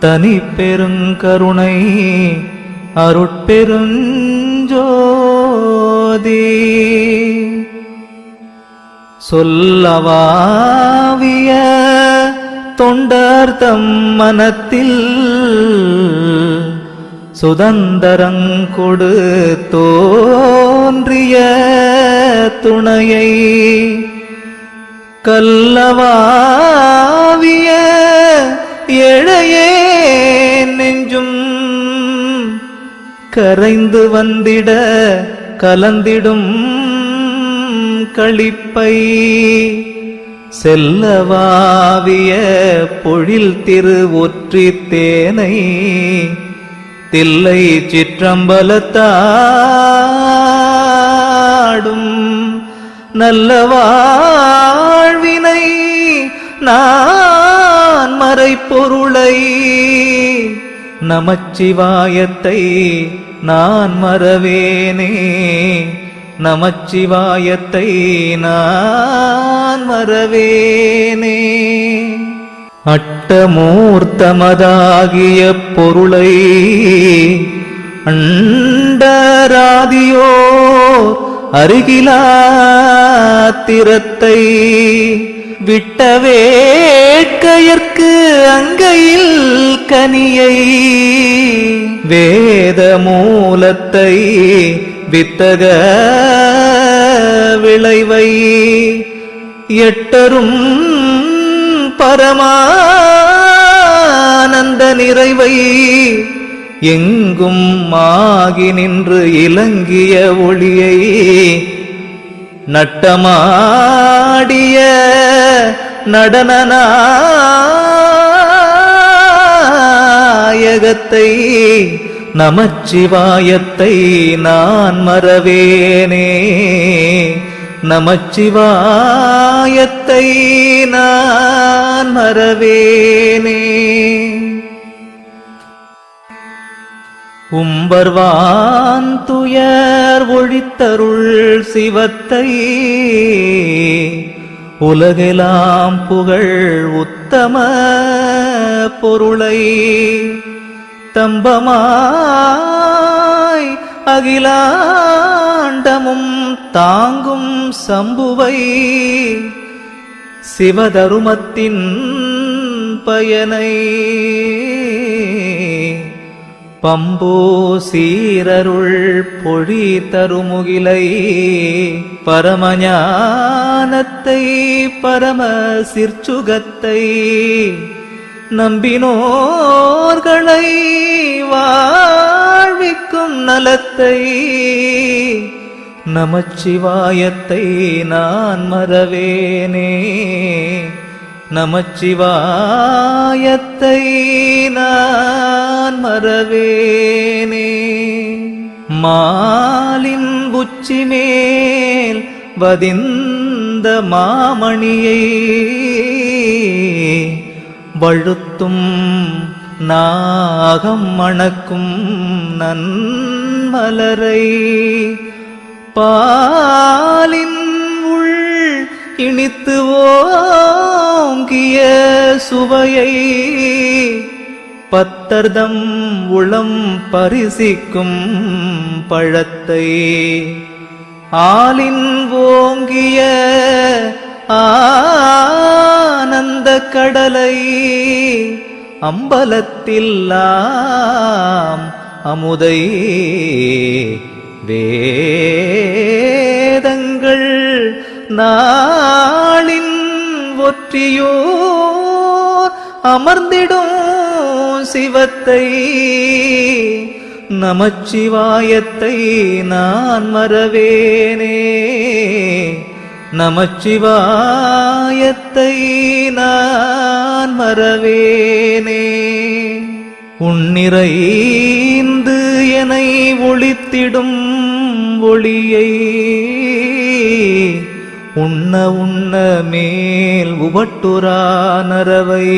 தனி பெருங்கருணை அருட்பெருஞ்சோதி. சொல்லவாவிய தொண்டர்தம் மனத்தில் சுதந்திரங் கொடு தோன்றிய துணையை. கல்லவாவிய கரைந்து வந்திட கலந்திடும் களிப்பை. செல்லவாவிய பொழில் திரு ஒற்றி தேனை தில்லை சிற்றம்பலத்தாடும் நல்ல வாழ்வினை நான் மறைப்பொருளை. நமச்சிவாயத்தை நான் மறவேனே. நமச்சிவாயத்தை நான் மறவேனே. அட்டமூர்த்தமதாகிய பொருளை அண்டராதியோ அருகிலா திறத்தை விட்ட வேட்கையற்கு அங்கையில் கனியை வேத மூலத்தை வித்தக விளைவை எட்டரும் பரமானந்த நிறைவை எங்கும் ஆகி நின்று இலங்கிய ஒளியை நட்டமாடிய நடனநாயகத்தை நமச்சிவாயத்தை நான் மறவேனே. நமச்சிவாயத்தை நான் மறவேனே. உம்பர்வான் துயர் ஒழித்தருள் சிவத்தை. உலகெலாம் புகழ் உத்தம பொருளை. தம்பமாய் அகிலாண்டமும் தாங்கும் சம்புவை. சிவதருமத்தின் பயனை. பம்பூ சீரருள் பொழி தருமுகிலை பரமஞானத்தை பரம சிற்சுகத்தை நம்பினோர்களை வாழ்விக்கும் நலத்தை நமச்சிவாயத்தை நான் மறவேனே. நமச்சிவாயத்தை நான் மறவேனே. மாலின் உச்சி மேல் வதிந்த மாமணியை வழுத்தும் நாகம் மணக்கும் நன்மலரை. பாலின் இனித்து ஓங்கிய சுவையை பத்தர்தம் உளம் பரிசிக்கும் பழத்தை ஆலின் ஓங்கிய ஆனந்த கடலை அம்பலத்தில்லாம் அமுதை வேதங்கள் நாளின் ஒற்றியோர் அமர்ந்திடும் சிவத்தை நமச்சிவாயத்தை நான் மறவேனே. நமச்சிவாயத்தை நான் மறவேனே. உன்னிறைந்து சூரியனை ஒளித்திடும் ஒளியை உண்ண உண்ண மேல் உபட்டுரா நரவை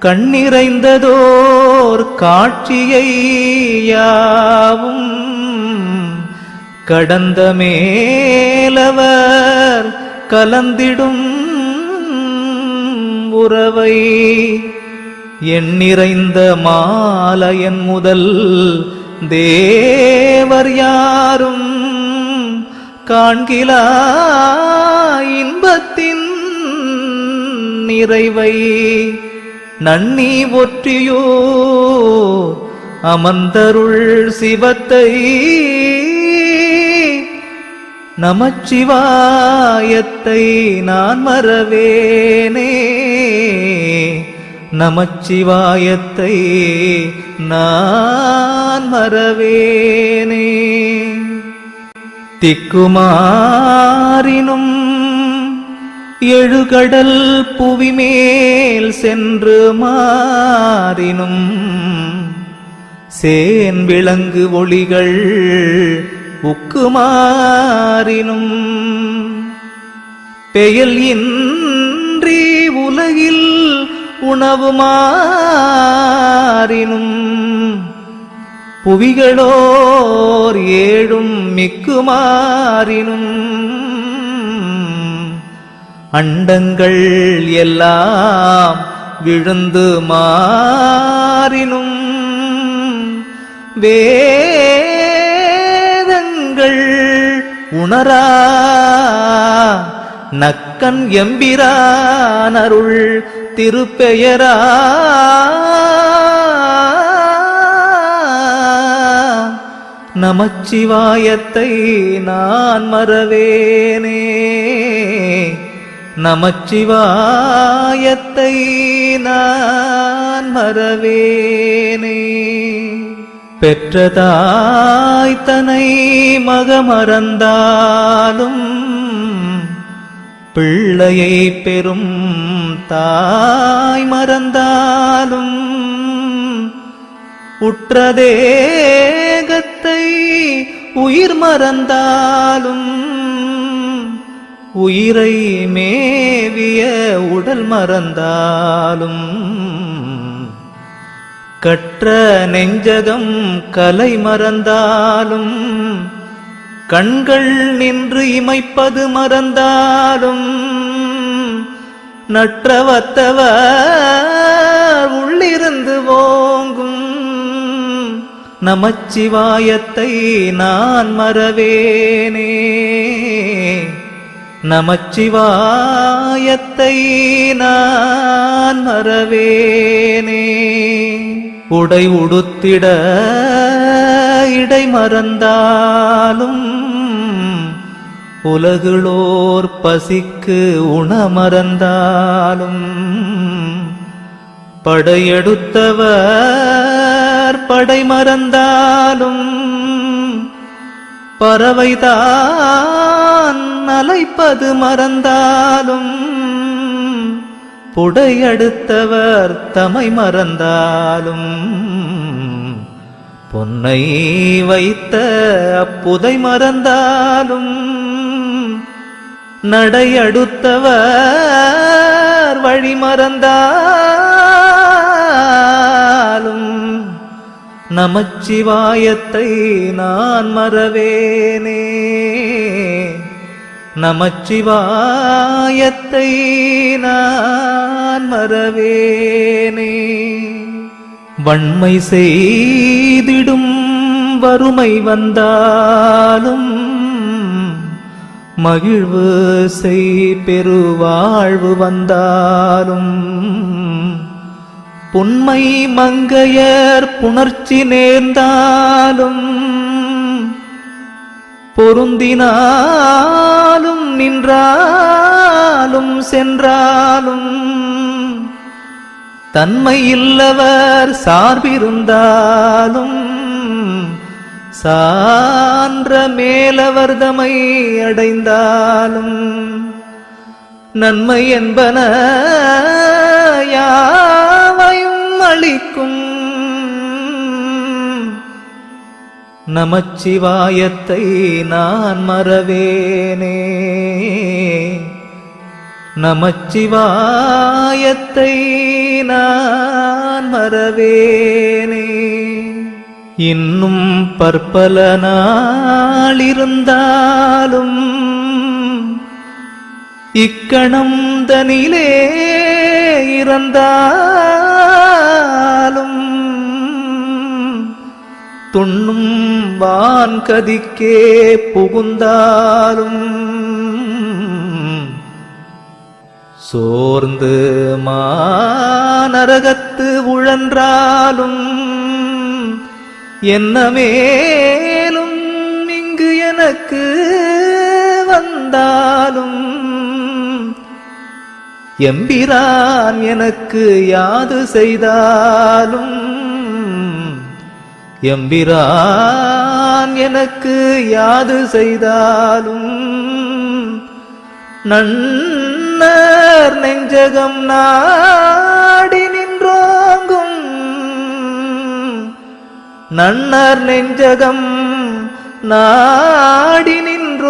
கண்ணிறைந்ததோர் காட்சியை யாவும் கடந்த மேலவர் கலந்திடும் உறவை. எண்ணிறைந்த மாலையன் முதல் தேவர் யாரும் காண்கிலா இன்பத்தின் நிறைவை நன்னி ஒற்றியோ அமர்ந்தருள் சிவத்தை நமச்சிவாயத்தை நான் மறவேனே. நமச்சிவாயத்தை நான் மறவேனே. திக்குமாறினும் எழுகடல் புவிமேல் சென்று மாறினும் சேன் விளங்கு ஒளிகள் உக்குமாறினும் பெயல் இன்றி உலகில் உணவு மாறினும் புவிகளோர் ஏழும் மிக்குமாறினும் அண்டங்கள் எல்லாம் விழுந்து மாறினும். வேதங்கள் உணரா நக்கன் எம்பிரானருள் திருப்பெயரா நமச்சிவாயத்தை நான் மறவேனே. நமச்சிவாயத்தை நான் மறவேனே. பெற்றதாய் தனை மகமறந்தாலும் பிள்ளையை பெறும் தாய் மறந்தாலும் உற்றதே உயிர் மறந்தாலும் உயிரை மேவிய உடல் மறந்தாலும் கற்ற நெஞ்சகம் கலை மறந்தாலும் கண்கள் நின்று இமைப்பது மறந்தாலும் நற்றவத்தவ உள்ளிருந்து ஓங்கும் நமச்சிவாயத்தை நான் மறவேனே. நமச்சிவாயத்தை நான் மறவேனே. உடை உடுத்திட இடை மறந்தாலும் உலகுளோர் பசிக்கு உணமறந்தாலும் படையெடுத்தவர் நற்படை மறந்தாலும் பறவைதான் அலைப்பது மறந்தாலும் புடையடுத்தவர் தமை மறந்தாலும் பொன்னை வைத்த அப்புதை மறந்தாலும் நடையடுத்தவர் வழி மறந்தாலும் நமச்சிவாயத்தை நான் மறவேனே. நமச்சிவாயத்தை நான் மறவேனே. வன்மை செய்திடும் வறுமை வந்தாலும் மகிழ்வு செய் பெருவாழ்வு வந்தாலும் புன்மை மங்கையர் புணர்ச்சி நேர்ந்தாலும் பொருந்தினாலும் நின்றாலும் சென்றாலும் தன்மை இல்லவர் சார்பிருந்தாலும் சான்ற மேலவர்தமை அடைந்தாலும் நன்மை என்பன யார் அளிக்கும் நமச்சிவாயத்தை நான் மறவேனே. நமச்சிவாயத்தை நான் மறவேனே. இன்னும் பற்பல நாளிருந்தாலும் இக்கணம் தனிலே இறந்தாலும் துண்ணும் வான் கதிக்கே புகுந்தாலும் சோர்ந்து மாநரகத்து உழன்றாலும் என்ன மேலும் இங்கு எனக்கு வந்தாலும் எம்பிரான் எனக்கு யாது செய்தாலும் எம்பிரான் எனக்கு யாது செய்தாலும் நன்னர் நெஞ்சகம் நாடி நின்றோங்கும். நன்னர் நெஞ்சகம் நாடி நின்றோங்கும்.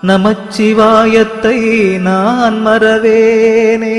நமச்சிவாயத்தை நான் மறவேனே.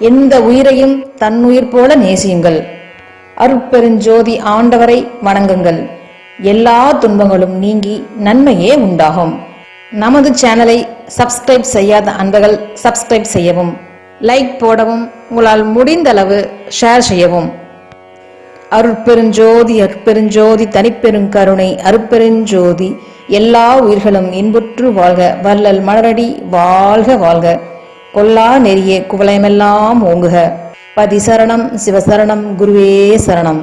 எந்த உயிரையும் தன்னுயிர் போல நேசியுங்கள். அருட்பெருஞ்சோதி ஆண்டவரை வணங்குங்கள். எல்லா துன்பங்களும் நீங்கி நன்மையே உண்டாகும். நமது சேனலை சப்ஸ்கிரைப் செய்யாத அன்பர்கள் சப்ஸ்கிரைப் செய்யவும் லைக் போடவும் உங்களால் முடிந்தளவு ஷேர் செய்யவும். அருட்பெருஞ்சோதி அற்பெருஞ்சோதி தனிப்பெருங்கருணை அருட்பெருஞ்சோதி எல்லா உயிர்களும் இன்புற்று வாழ்க வள்ளல் மலரடி வாழ்க வாழ்க. கொல்லா நெறிய குவலயமெல்லாம் ஓங்குக. பதி சரணம் சிவசரணம் குருவே சரணம்.